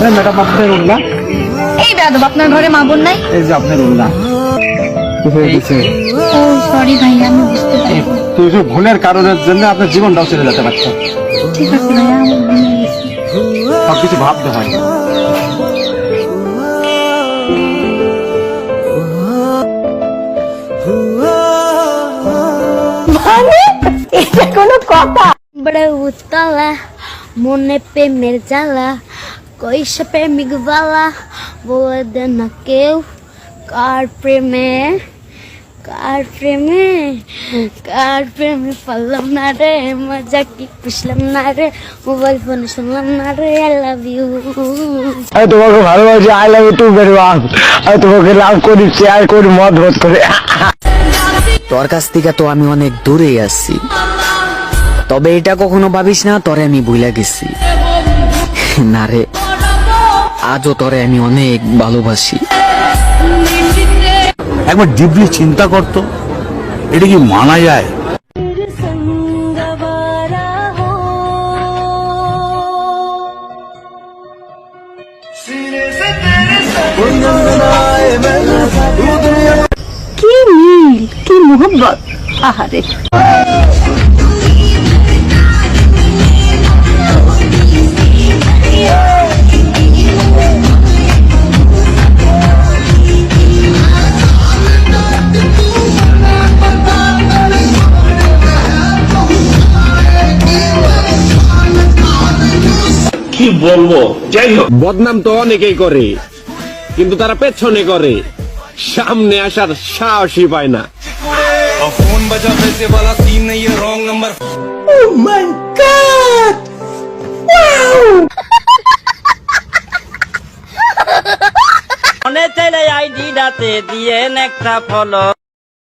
হ্যাঁ, ম্যাডাম আপনার উল্লা? এই দাদব আপনার ঘরে মা বোন নাই? এই যে আপনার উল্লা। সরি ভুলের কারণের জন্য আপনার জীবনটাও চলে যেতে পারছে। ঠিক ভাবতে হয়। মানে? কথা। বড় উতলা মনে প্রেমের জ্বালা কইসা প্রেমিক বালা বলে না কেউ কার প্রেমে কার প্রেমে কার প্রেমে পারলাম না রে মজা কি পুষলাম না রে মোবাইল ফোন শুনলাম না রে আই লাভ ইউ আমি তোমাকে ভালোবাসি I love you too very much আমি তোমাকে লাভ করি শেয়ার করি মত মত করে তোর কাছ থেকে তো আমি অনেক দূরেই আছি তবে এটা কখনো ভাবিস না তরে আমি ভুলে গেছি। না রে আজও তরে আমি অনেক ভালোবাসি। একবার ডিপলি চিন্তা করতো এটা কি মানা যায়? কি মিল কি মোহব্বত। আহারে। কি বলব? যাই হোক বদনাম তো অনেকেই করে কিন্তু তারা পেছনে করে। সামনে আসার সাহসই পায় না। মনে চাইলে আইডিটাতে দিয়ে একটা ফলো